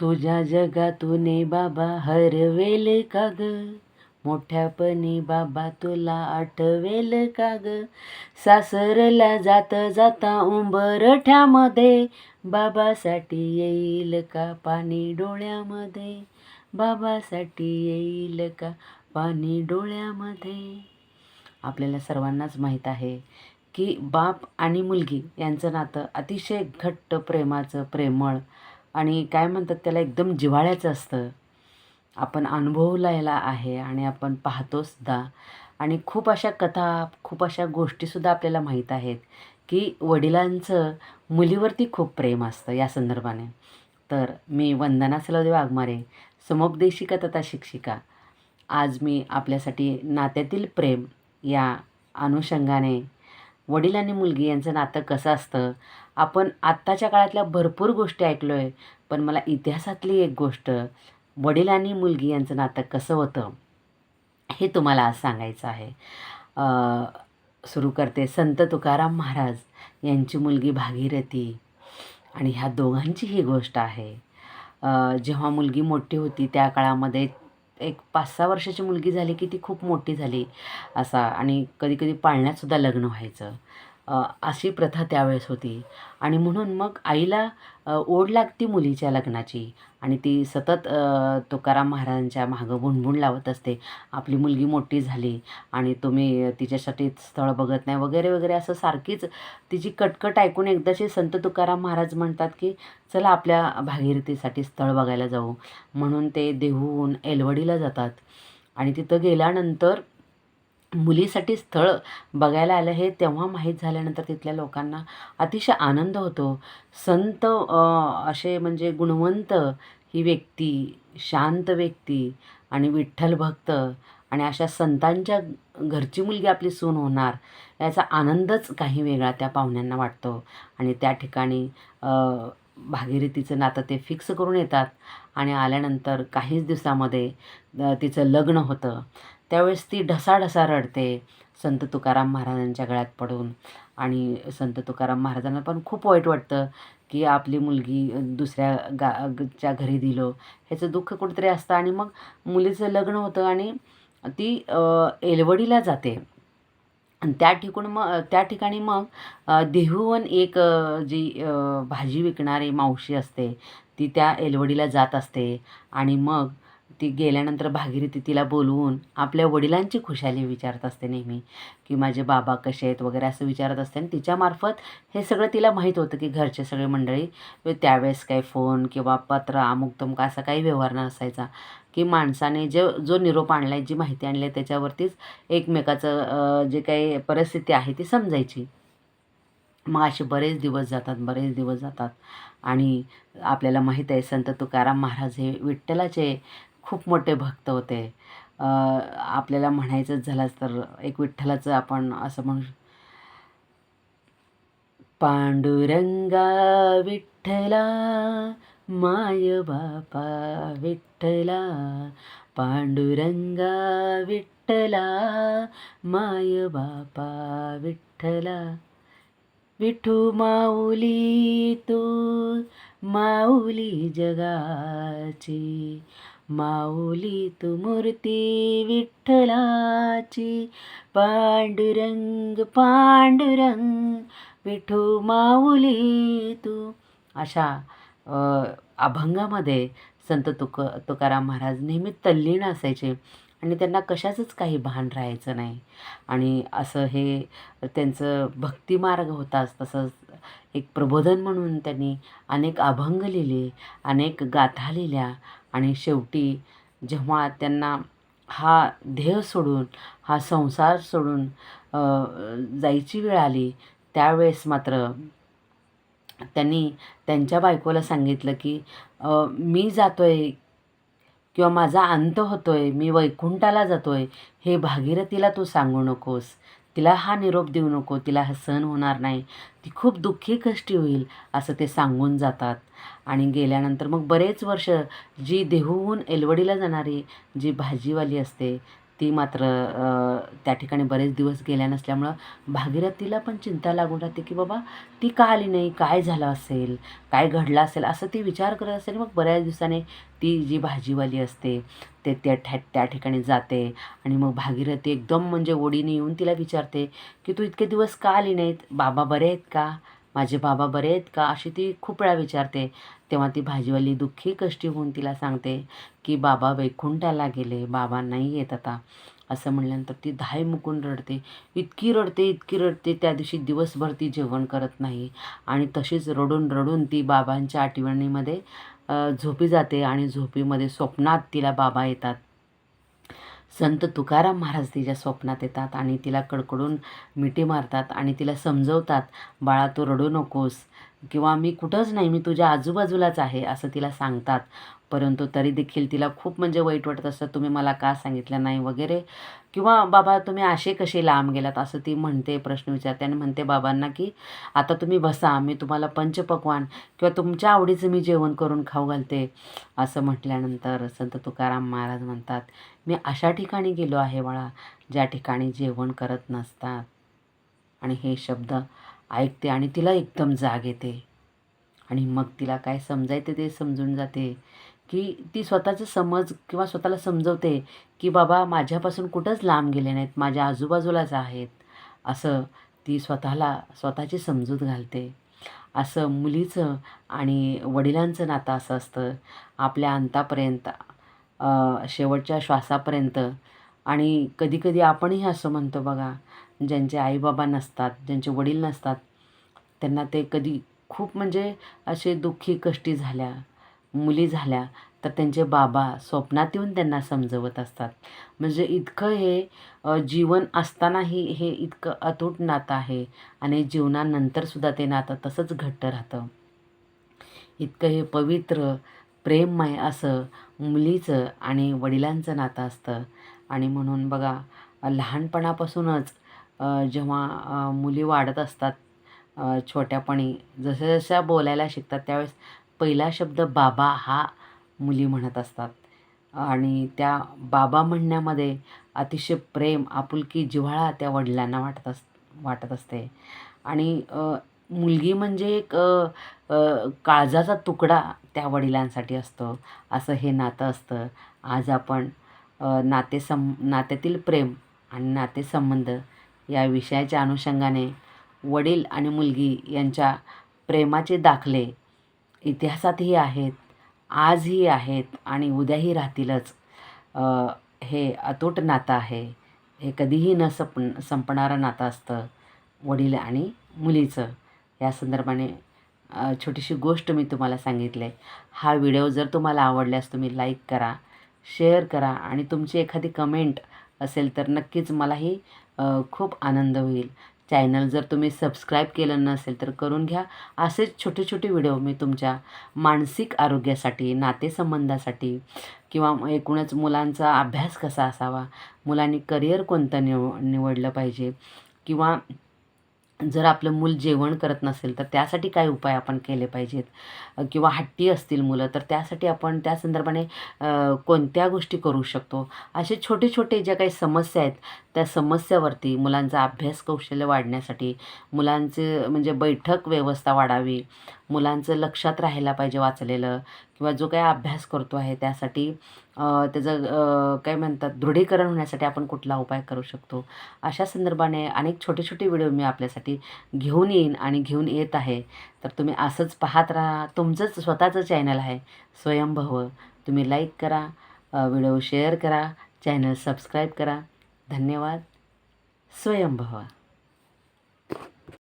तुझ्या जगातून बाबा हरवेल का ग मोठ्यापणी बाबा तुला आठवेल का ग सासरला जात जाता उंबरठ्यामध्ये बाबासाठी येईल का पाणी डोळ्यामध्ये? बाबासाठी येईल का पाणी डोळ्यामध्ये? आपल्याला सर्वांनाच माहीत आहे की बाप आणि मुलगी यांचं नातं अतिशय घट्ट प्रेमाचं प्रेमळ आणि काय म्हणतात त्याला एकदम जिव्हाळ्याचं असतं. आपण अनुभवलेला आहे आणि आपण पाहतोसुद्धा आणि खूप अशा कथा खूप अशा गोष्टीसुद्धा आपल्याला माहीत आहेत की वडिलांचं मुलीवरती खूप प्रेम असतं या संदर्भाने. तर मी वंदना सलदेव वाघमारे समुपदेशिका तथा शिक्षिका. आज मी आपल्यासाठी नात्यातील प्रेम या अनुषंगाने वडील आणि मुलगी यांचं नातं कसं असतं? आपण आत्ताच्या काळातल्या भरपूर गोष्टी ऐकलो आहे पण मला इतिहासातली एक गोष्ट वडील आणि मुलगी यांचं नातं कसं होतं हे तुम्हाला आज सांगायचं आहे. सुरू करते. संत तुकाराम महाराज यांची मुलगी भागीरथी आणि ह्या दोघांची ही गोष्ट आहे. जेव्हा मुलगी मोठी होती त्या काळामध्ये एक पाच सहा वर्षाची मुलगी झाली की ती खूप मोठी झाली असा. आणि कधीकधी पाळण्यातसुद्धा लग्न व्हायचं. अशी प्रथा त्यावेळेस होती. आणि म्हणून मग आईला ओढ लागती मुलीच्या लग्नाची. आणि ती सतत तुकाराम महाराजांच्या मागं भुणभुण लावत असते. आपली मुलगी मोठी झाली आणि तुम्ही तिच्यासाठी स्थळ बघत नाही वगैरे वगैरे असं सारखीच तिची कटकट ऐकून एकदाचे संत तुकाराम महाराज म्हणतात की चला आपल्या भागीरथीसाठी स्थळ बघायला जाऊ. म्हणून ते देहूहून एलवडीला जातात. आणि तिथं गेल्यानंतर मुलीसाठी स्थळ बघायला आलं हे तेव्हा माहीत झाल्यानंतर तिथल्या लोकांना अतिशय आनंद होतो. संत असे म्हणजे गुणवंत ही व्यक्ती शांत व्यक्ती आणि विठ्ठल भक्त आणि अशा संतांच्या घरची मुलगी आपली सून होणार याचा आनंदच काही वेगळा त्या पाहुण्यांना वाटतो. आणि त्या ठिकाणी भागीरथीचं नातं ते फिक्स करून येतात आणि आल्यानंतर काहीच दिवसामध्ये तिचं लग्न होतं. त्यावेळेस ती ढसाढसा रडते. संत तुकाराम महाराजांच्या गळ्यात पडून. आणि संत तुकाराम महाराजांना पण खूप वाईट वाटतं की आपली मुलगी दुसऱ्या गा च्या घरी दिलो. ह्याचं दुःख कुठेतरी असतं. आणि मग मुलीचं लग्न होतं आणि ती एलवडीला जाते. आणि त्या ठिकाण मग त्या ठिकाणी मग देहूवन एक जी भाजी विकणारी मावशी असते ती त्या एलवडीला जात असते. आणि मग ती गेल्यानंतर भागीरथी तिला बोलवून आपल्या वडिलांची खुशाली विचारत असते नेहमी की माझे बाबा कसे आहेत वगैरे असं विचारत असते. आणि तिच्यामार्फत हे सगळं तिला माहीत होतं की घरचे सगळे मंडळी त्यावेळेस काही फोन किंवा पत्र अमुक तमुक असा काही व्यवहार नसायचा. की माणसाने जे जो निरोप आणला आहे जी माहिती आणली आहे त्याच्यावरतीच एकमेकाचं जे काही परिस्थिती आहे ती समजायची. मग असे बरेच दिवस जातात बरेच दिवस जातात. आणि आपल्याला माहीत आहे संत तुकाराम महाराज हे विठ्ठलाचे खूप मोठे भक्त होते. आपल्याला म्हणायचंच झालंच तर एक विठ्ठलाचं आपण असं म्हणू पांडुरंगा विठ्ठला माय बापा विठ्ठला पांडुरंगा विठ्ठला माय बापा विठ्ठला. विठू माऊली तू माऊली जगाची माऊली तू मूर्ती विठ्ठलाची. पांडुरंग पांडुरंग विठू माऊली तू अशा अभंगामध्ये संत तुक तुकाराम महाराज नेहमी तल्लीन असायचे आणि त्यांना कशाचंच काही भान राहायचं नाही. आणि असं हे त्यांचं भक्तिमार्ग होताच तसंच एक प्रबोधन म्हणून त्यांनी अनेक अभंग लिहिले अनेक गाथा लिहिल्या आणि शेवटी जेव्हा त्यांना हा ध्येय सोडून हा संसार सोडून जायची वेळ आली त्यावेळेस मात्र त्यांनी त्यांच्या बायकोला सांगितलं की मी जातो आहे किंवा माझा अंत होतो आहे मी वैकुंठाला जातो आहे हे भागीरथीला तू सांगू नकोस. तिला हा निरोप देऊ नको तिला हा सण होणार नाही. ती खूप दुःखी कष्टी होईल असं ते सांगून जातात. आणि गेल्यानंतर मग बरेच वर्ष जी देहूहून एलवडीला जाणारी जी भाजीवाली असते ती मात्र त्या ठिकाणी बरेच दिवस गेल्या नसल्यामुळं भागीरथीला पण चिंता लागून राहते की बाबा ती का आली नाही? काय झालं असेल? काय घडलं असेल? असं ती विचार करत असेल. मग बऱ्याच दिवसाने ती जी भाजीवाली असते ते त्या ठ्या त्या ठिकाणी जाते आणि मग भागीरथी एकदम म्हणजे ओढीने येऊन तिला विचारते की तू इतके दिवस का आली नाहीत? बाबा बरे आहेत का? माझे बाबा बरे आहेत का अशी ती खूप वेळा विचारते. तेव्हा ती भाजीवाली दुःखी कष्टी होऊन तिला सांगते की बाबा वैकुंठाला गेले बाबा नाही येत आता. असं म्हणल्यानंतर ती धाय मुकून रडते. इतकी रडते इतकी रडते त्या दिवशी दिवसभर ती जेवण करत नाही. आणि तशीच रडून रडून ती बाबांच्या आठवणीमध्ये झोपी जाते आणि झोपीमध्ये स्वप्नात तिला बाबा येतात. संत तुकाराम महाराज तिच्या स्वप्नात येतात आणि तिला कडकडून मिठी मारतात आणि तिला समजवतात बाळा तू रडू नकोस. किंवा मी कुठंच नाही मी तुझ्या आजूबाजूलाच आहे असं तिला सांगतात. परंतु तरी देखील तिला खूप म्हणजे वाईट वाटत असतं तुम्ही मला का सांगितलं नाही? वगैरे. किंवा बाबा तुम्ही असे कसे लांब गेलात? असं ती म्हणते प्रश्न विचारते आणि म्हणते बाबांना की आता तुम्ही बसा मी तुम्हाला पंचपक्वान किंवा तुमच्या आवडीचं मी जेवण करून खाऊ घालते. असं म्हटल्यानंतर संत तुकाराम महाराज म्हणतात मी अशा ठिकाणी गेलो आहे बाळा ज्या ठिकाणी जेवण करत नसतात. आणि हे शब्द ऐकते आणि तिला एकदम जाग येते. आणि मग तिला काय समजायते ते समजून जाते. की ती स्वतःचं समज किंवा स्वतःला समजवते की बाबा माझ्यापासून कुठंच लांब गेले नाहीत माझ्या आजूबाजूलाच आहेत. असं ती स्वतःला स्वतःची समजूत घालते. असं मुलीचं आणि वडिलांचं नातं असं असतं. आपल्या अंतापर्यंत शेवटच्या श्वासापर्यंत आणि कधीकधी आपणही असं म्हणतो बघा ज्यांचे आईबाबा नसतात ज्यांचे वडील नसतात त्यांना ते कधी खूप म्हणजे असे दुःखी कष्टी झाल्या मुली झाल्या तर त्यांचे बाबा स्वप्नात येऊन त्यांना समजवत असतात. म्हणजे इतकं हे जीवन असतानाही हे इतकं अतूट नातं आहे आणि जीवनानंतरसुद्धा ते नातं तसंच घट्ट राहतं. इतकं हे पवित्र प्रेममय असं मुलीचं आणि वडिलांचं नातं असतं. आणि म्हणून बघा लहानपणापासूनच जेव्हा मुली वाढत असतात छोट्यापणी जसं जशा बोलायला शिकतात त्यावेळेस पहिला शब्द बाबा हा मुली म्हणत असतात. आणि त्या बाबा म्हणण्यामध्ये अतिशय प्रेम आपुलकी जिव्हाळा त्या वडिलांना वाटत अस वाटत असते. आणि मुलगी म्हणजे एक काळजाचा तुकडा त्या वडिलांसाठी असतो. असं हे नातं असतं. आज आपण नातेसं नात्यातील प्रेम आणि नातेसंबंध या विषयाच्या अनुषंगाने वडील आणि मुलगी यांच्या प्रेमाचे दाखले इतिहासातही आहेत आजही आहेत आणि उद्याही राहतीलच. हे अतूट नातं आहे. हे कधीही न सप संपणारं नातं असतं वडील आणि मुलीचं. या संदर्भाने छोटीशी गोष्ट मी तुम्हाला सांगितले आहे. हा व्हिडिओ जर तुम्हाला आवडल्यास तुम्ही लाईक करा शेअर करा आणि तुमची एखादी कमेंट असेल तर नक्कीच मलाही खूप आनंद होईल. चॅनल जर तुम्ही सबस्क्राईब केलं नसेल तर करून घ्या. असेच छोटे छोटे व्हिडिओ मी तुमच्या मानसिक आरोग्यासाठी नातेसंबंधासाठी किंवा एकूणच मुलांचा अभ्यास कसा असावा मुलांनी करिअर कोणतं निव निवडलं पाहिजे किंवा जर आपलं मूल जेवण करत नसेल तर त्यासाठी काय उपाय आपण केले पाहिजेत? किंवा हट्टी असतील मुलं तर त्यासाठी आपण त्या संदर्भाने कोणत्या गोष्टी करू शकतो? असे छोटे छोटे ज्या काही समस्या आहेत त्या समस्यावरती मुलांचा अभ्यास कौशल्य वाढण्यासाठी मुलांचे म्हणजे बैठक व्यवस्था वाढावी मुलांचं लक्षात राहायला पाहिजे वाचलेलं किंवा जो काही अभ्यास करतो आहे त्यासाठी त्याचं काय म्हणतात दृढीकरण होण्यासाठी आपण कुठला उपाय करू शकतो. अशा संदर्भाने अनेक छोटे छोटे व्हिडिओ मी आपल्यासाठी घेऊन येईन आणि घेऊन येत आहे. तर तुम्ही असंच पाहत राहा. तुमचंच स्वतःचं चॅनल आहे स्वयंभव. तुम्ही लाईक करा व्हिडिओ शेअर करा चॅनल सबस्क्राईब करा. धन्यवाद. स्वयंभवा.